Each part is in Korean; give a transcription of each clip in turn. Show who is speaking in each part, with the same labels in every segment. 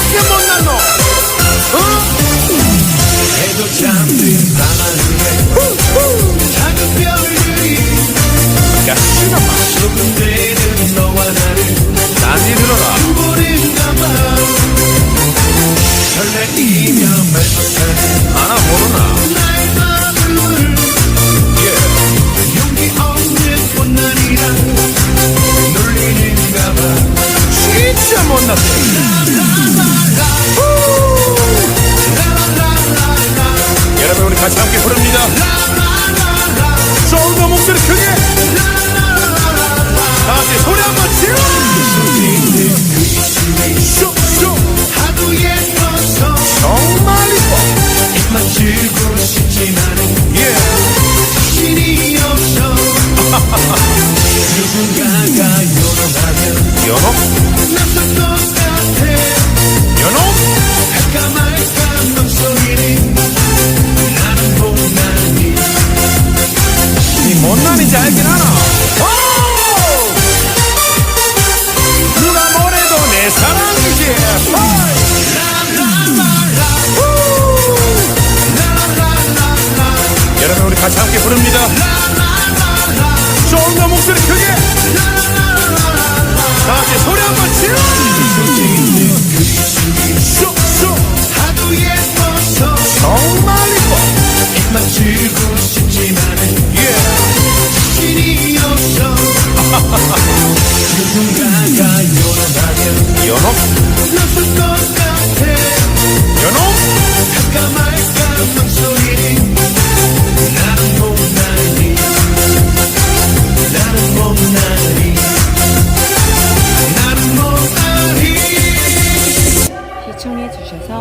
Speaker 1: 이렇게 못난 너 어? 해도 잠든 밤 하늘에 작은 별들이
Speaker 2: 가시나 봐
Speaker 1: 소금대는 너와 나를
Speaker 2: 난이 들어라. 아, 모르나. 진짜 못났네 여러분 우리 같이 함께 부릅니다. 좋은 거 목소리 크게. 다 같이 소리 한번
Speaker 1: 예뻐서
Speaker 2: 정말 이뻐. 예.
Speaker 1: 누군가가 요동하면
Speaker 2: 연호 여러분 우리 같이 함께 부릅니다. 거 목소리 크게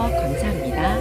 Speaker 3: 감사합니다.